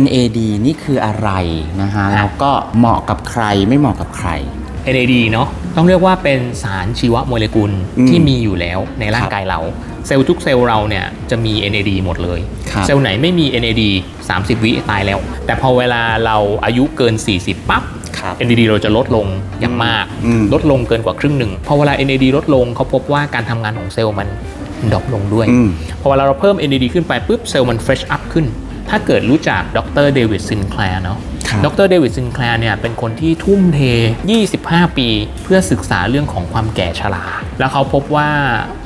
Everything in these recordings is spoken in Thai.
NAD นี่คืออะไรนะฮะแล้วก็เหมาะกับใครไม่เหมาะกับใคร NAD เนาะต้องเรียกว่าเป็นสารชีวโมเลกุลอืมที่มีอยู่แล้วในร่างกายเรา เซลล์ทุกเซลล์เราเนี่ยจะมี NAD หมดเลยครับเซลล์ไหนไม่มี NAD 30 วิตายแล้ว แต่พอเวลาเราอายุเกิน 40 ปั๊บครับ NAD เราจะลดลงอย่างมากอืมลดลงเกินกว่าครึ่งหนึ่งพอเวลา NAD ลดลงเขาพบว่าการทำงานของเซลล์มันดรอปลงด้วยอืมพอเวลาเราเพิ่ม NAD ขึ้นไปปุ๊บเซลล์มัน fresh up ขึ้น ถ้าเกิดรู้จักดรเดวิดซินแคลร์เนาะครับดรเดวิดซินแคลร์เนี่ยเป็นคนที่ทุ่มเท 25 ปี เพื่อศึกษาเรื่องของความแก่ชรา แล้วเขาพบว่า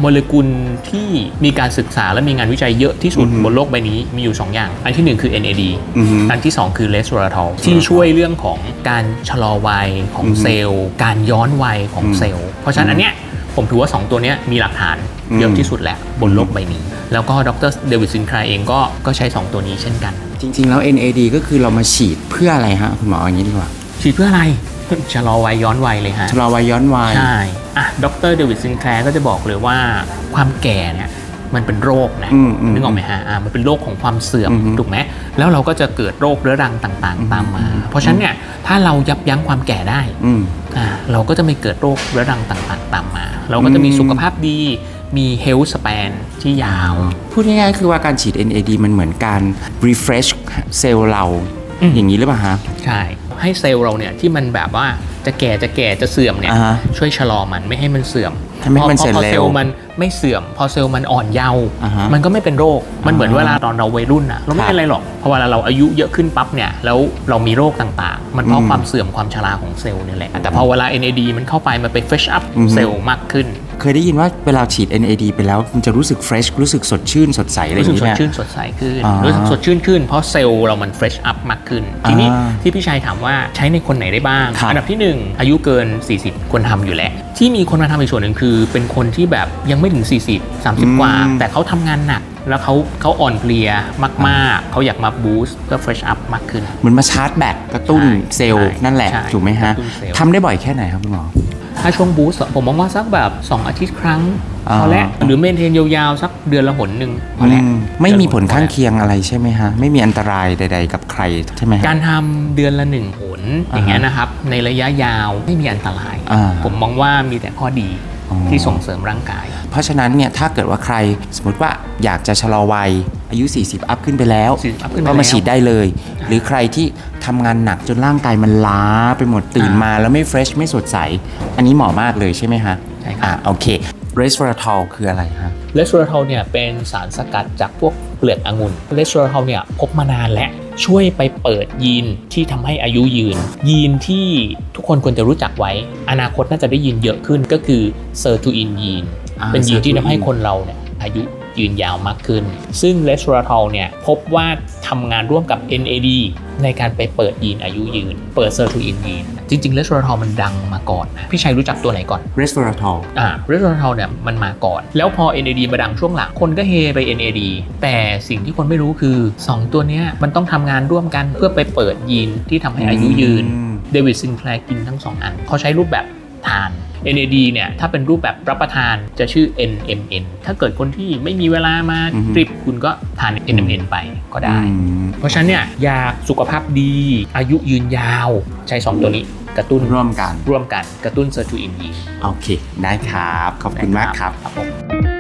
โมเลกุลที่มีการศึกษาและมีงานวิจัยเยอะที่สุดอือฮึบนโลกใบนี้มีอยู่ 2 อย่าง อันทีหนึ่1 คือ NAD อือฮึอันที่ 2 คือเลสโ r าทอลที่ช่วยเรื่องของการชะลอวัยของอือฮึเซลล์ การย้อนวัยของอืมเซลล์ เพราะฉะนั้นอันเนี้ยผมถือว่า 2 ตัวเนี้ยมีหลักฐาน เยอะอืมที่สุดแล้วบนโลกใบนี้ แล้วก็ดรเดวิดซินคลาเองก็ก็ใช้ 2 ตัวนี้เช่นกัน จริง ๆ แล้ว NAD ก็คือเรามาฉีดเพื่ออะไรฮะ คุณหมออย่างนี้ดีกว่า ฉีดเพื่ออะไรชะลอวัยย้อนวัยเลยฮะชะลอวัยย้อนวัยใช่อะดรเดวิดซินแคลร์ก็จะบอกเลยว่าความแก่เนี่ยมันเป็นโรคนะอืมอืมนึกออกไหมฮะอ่ามันเป็นโรคของความเสื่อมอือฮึถูกไหมแล้วเราก็จะเกิดโรคเรื้อรังต่างๆ ตามมาอืมเพราะฉะนั้นเนี่ยถ้าเรายับยั้งความแก่ได้อืมอ่าเราก็จะไม่เกิดโรคเรื้อรังต่างๆ ตามมา เราก็จะมีอืมสุขภาพดี มี health span ที่ยาว พูดง่ายๆคือว่าการฉีด NAD มันเหมือนการ refresh เซลล์เรา อืม อย่างนี้หรือเปล่าฮะ ใช่ ให้เซลล์เราเนี่ยที่มันแบบว่าจะแก่จะแก่จะเสื่อมเนี่ยอ่าฮะ ช่วยชะลอมันไม่ให้มันเสื่อม ทำให้มันพอเสร็จพอเร็วเซลล์มันไม่เสื่อม พอเซลล์มันอ่อนเยาว์อ่าฮะมันก็ไม่เป็นโรค มันเหมือนอ่าเวลาตอนเราวัยรุ่นอะเราไม่ครับเป็นไรหรอกพอเวลาเราอายุเยอะขึ้นปั๊บเนี่ยแล้วเรามีโรคต่างๆ มันเพราะอืมความเสื่อมความชราของเซลล์เนี่ยแหละแต่พอเวลา NAD มันเข้าไปมันไป fresh up อือฮึเซลล์มากขึ้น เคยได้ยินว่าเวลาฉีด NAD ไปแล้วมันจะรู้สึก fresh รู้สึกสดชื่นสดใสอะไรอรู้ย่าสึงกนี้สดไหมชื่นสดใสขึ้นอ่ารู้รู้สึกสดชื่นขึ้นเพราะเซลล์เรามัน fresh up มากขึ้น ทีนี้อ่าที่พี่ชัยถามว่าใช้ในคนไหนได้บ้างครับอัดับที่ 1 อายุเกิน 40 ควรทำอยู่แล้วที่มีคนมาทำอีกส่วนหนึ่งคือเป็นคนที่แบบยังไม่ถึง 40 30 กว่า แต่เขาทำงานหนัก แล้วเขาเขาอ่อนเพลียมาก ๆ เขาอยากมาบูสต์เพื่อ fresh up มากขึ้น เหมือนมาชาร์จแบตกระตุ้นใช่เซลล์ใช่นั่นแหละ ใช่ถูกไหมฮะกระตุ้นเซลล์ ทำได้บ่อยแค่ไหนครับคุณหมอ ถ้าช่วงบูสต์ผมมองว่าสักแบบ 2 อาทิตย์ครั้งอ่า พอแล้วหรือเมนเทนยาวๆ สักเดือนละหนหนึ่งพอแล้วอืมไม่มีผลข้างเดือนละหนพอแล้วเคียงอะไรใช่ไหมฮะ ไม่มีอันตรายใด ๆ กับใครใช่ไหมฮะ การทำเดือนละหนึ่งหนอย่างเงี้ยนะครับ ในระยะยาวไม่มีอันตราย อ่า ผมมองว่ามีแต่ข้อดีอ๋อ ที่ส่งเสริมร่างกาย เพราะฉะนั้นเนี่ยถ้าเกิดว่าใครสมมติว่าอยากจะชะลอวัยอายุ 40 อัพขึ้นไปแล้ว40 up ขึ้นไปก็มาแล้วฉีดได้เลย หรือใครที่ทำงานหนักจนร่างกายมันล้าไปหมดตื่นอ่ามมาแล้วไม่เฟรชไม่สดใส อันนี้เหมาะมากเลยใช่ไหมฮะใช่ครับ อ่าโอเคเรส v ร r ทอลคืออะไรฮะ เลสโ r ทอลเนี่ยเป็นสารสกัดจากพวกเปลือกองุ่นเลสโ r ทอลเนี่ยพบมานานและช่วยไปเปิดยีนที่ทำให้อายุยืน ยีนที่ทุก คนควรจะรู้จักไว้ อนาคตน่าจะได้ยินเยอะขึ้นก็คือเซอร์ทูอินยีนอ่าเป็นยีนที่ทำให้ sirtuin คนเราเนี่ยอายุยืนยาวมากขึ้น ซึ่งเลสโ r ทอลเนี่ยพบว่าทำงานร่วมกับ NAD ในการไปเปิดยีนอายุยืน เปิดเซอร์ทูอินยีน จริงๆเลสโ r ทอลมันดังมาก่อนนะพี่ชัยรู้จักตัวไหนก่อนเรส v ร r ทอลอ่าเรสโ r ทอลเนี่ยมันมาก่อน แล้วพอ NAD มาดังช่วงหลังคนก็เฮไป NAD แต่สิ่งที่คนไม่รู้คือ 2 ตัวเนี้ยมันต้องทำงานร่วมกันเพื่อไปเปิดยีนที่ทำให้อายุยืนอืมเดวิดซินแคลร์กินทั้ง 2 อันเขาใช้รูปแบบ ทาน NAD เนี่ยถ้าเป็นรูปแบบรับประทานจะชื่อ NMN ถ้าเกิดคนที่ไม่มีเวลามาอือฮึดริปคุณก็ทาน NMN ไปก็ได้อืมเพราะฉะนั้นเนี่ยอยากสุขภาพดี อายุยืนยาวใช้ 2 ตัวนี้กระตุ้นร่วมกันร่วมกันกระตุ้นเซอร์ทูอินยีนโอเค ได้ครับ ขอบคุณมากครับครับผม